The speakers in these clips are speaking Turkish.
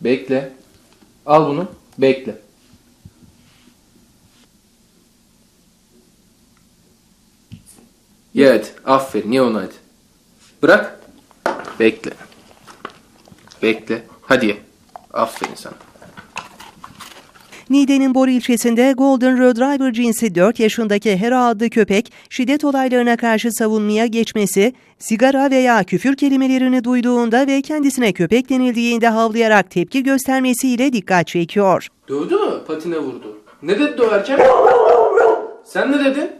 Bekle. Al bunu. Bekle. Hadi. Aferin. Ye onu hadi. Bırak. Bekle. Bekle. Hadi ye. Aferin sana. Niğde'nin Bor ilçesinde Golden Retriever cinsi 4 yaşındaki Hera adlı köpek şiddet olaylarına karşı savunmaya geçmesi, sigara veya küfür kelimelerini duyduğunda ve kendisine köpek denildiğinde havlayarak tepki göstermesiyle dikkat çekiyor. Dövdü mü? Patine vurdu. Ne dedi döverken? Sen ne dedin?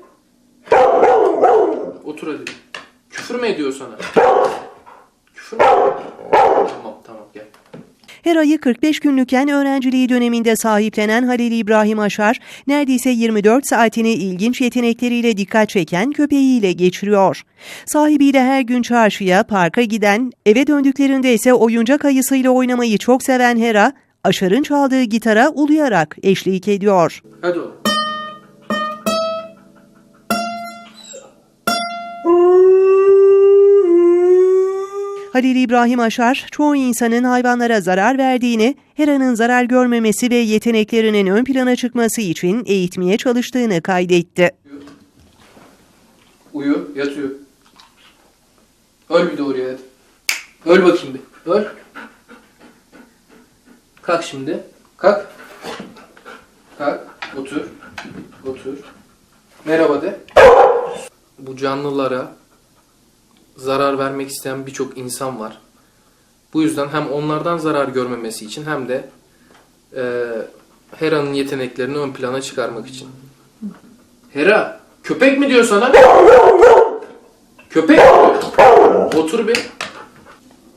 Otur hadi. Küfür mü ediyor sana? Küfür mü? Gel. Hera'yı 45 günlükken öğrenciliği döneminde sahiplenen Halil İbrahim Aşar, neredeyse 24 saatini ilginç yetenekleriyle dikkat çeken köpeğiyle geçiriyor. Sahibiyle her gün çarşıya, parka giden, eve döndüklerinde ise oyuncak ayısıyla oynamayı çok seven Hera, Aşar'ın çaldığı gitara uluyarak eşlik ediyor. Hadi. Halil İbrahim Aşar, çoğu insanın hayvanlara zarar verdiğini, Hera'nın zarar görmemesi ve yeteneklerinin ön plana çıkması için eğitmeye çalıştığını kaydetti. Uyu, yat uyu. Öl bir doğruya hadi. Öl bakayım bir. Öl. Kalk şimdi. Kalk. Kalk. Otur. Otur. Merhaba de. Bu canlılara zarar vermek isteyen birçok insan var. Bu yüzden hem onlardan zarar görmemesi için hem de eee Hera'nın yeteneklerini ön plana çıkarmak için. Hera, köpek mi diyor sana? Köpek? Otur bir.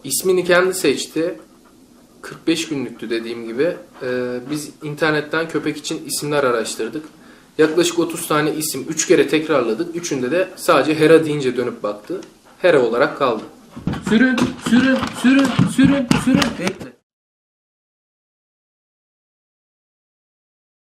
İsmini kendi seçti. 45 günlüktü dediğim gibi. Ee, biz internetten köpek için isimler araştırdık. Yaklaşık 30 tane isim 3 kere tekrarladık. Üçünde de sadece Hera deyince dönüp baktı. Hera olarak kaldı. Sürün, sürün, sürün, sürün, sürün. Bekle.